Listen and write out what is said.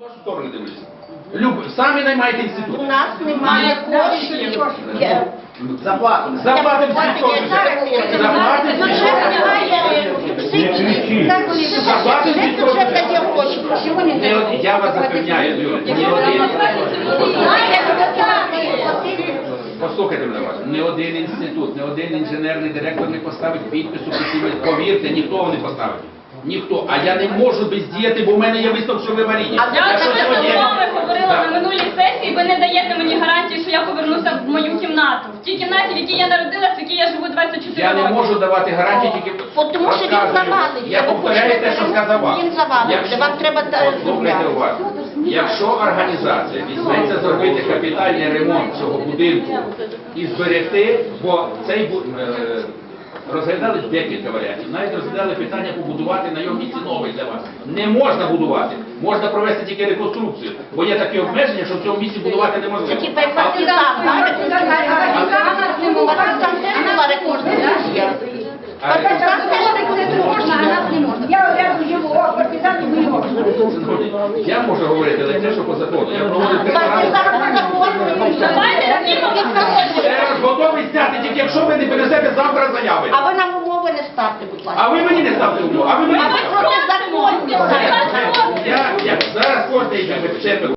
Вашу сторону дивлюся. Люб, самі наймайте інститут. У нас немає коштів. Є. Заплатимо. Заплатимо всі кошти. Заплатимо всі кошти. немає субсидій. Так, вони Заплатимо всі бюджет кошти. дає гроші? Сьогодні Не один- Я вас запевняю, ні один. Послухайте мене вас, не один інститут, не один інженерний директор не поставить підпису під цими. Повірте, ніхто не поставить. Ніхто. А я не можу бездіяти, бо в мене є виступ, що ви варіння. А Я вже вами говорила на минулій сесії, ви не даєте мені гарантії, що я повернуся в мою кімнату. В тій кімнаті, в якій я народилась, в якій я живу 24 Я не можу давати гарантії тільки Бо Тому що він завалить. Я повторяю те, що сказав вам. Він завалить. Вам треба Послухайте уважно. Якщо організація візьметься зробити капітальний ремонт цього будинку і зберегти, бо цей бу- е, розглядали декілька варіантів. Навіть розглядали питання побудувати на його місці новий для вас. Не можна будувати, можна провести тільки реконструкцію, бо є такі обмеження, що в цьому місці будувати неможливо. Я можу говорити, але те, що по закону. Я проводив Партизан препарати. законний. Давайте знімемо Я раз готовий зняти, тільки якщо ви не принесете завтра заяви. А ви нам умови не ставте, будь ласка. А ви мені не ставте умови, а ви мені А не ви ставте. проти. Я, я зараз кожен йде, ви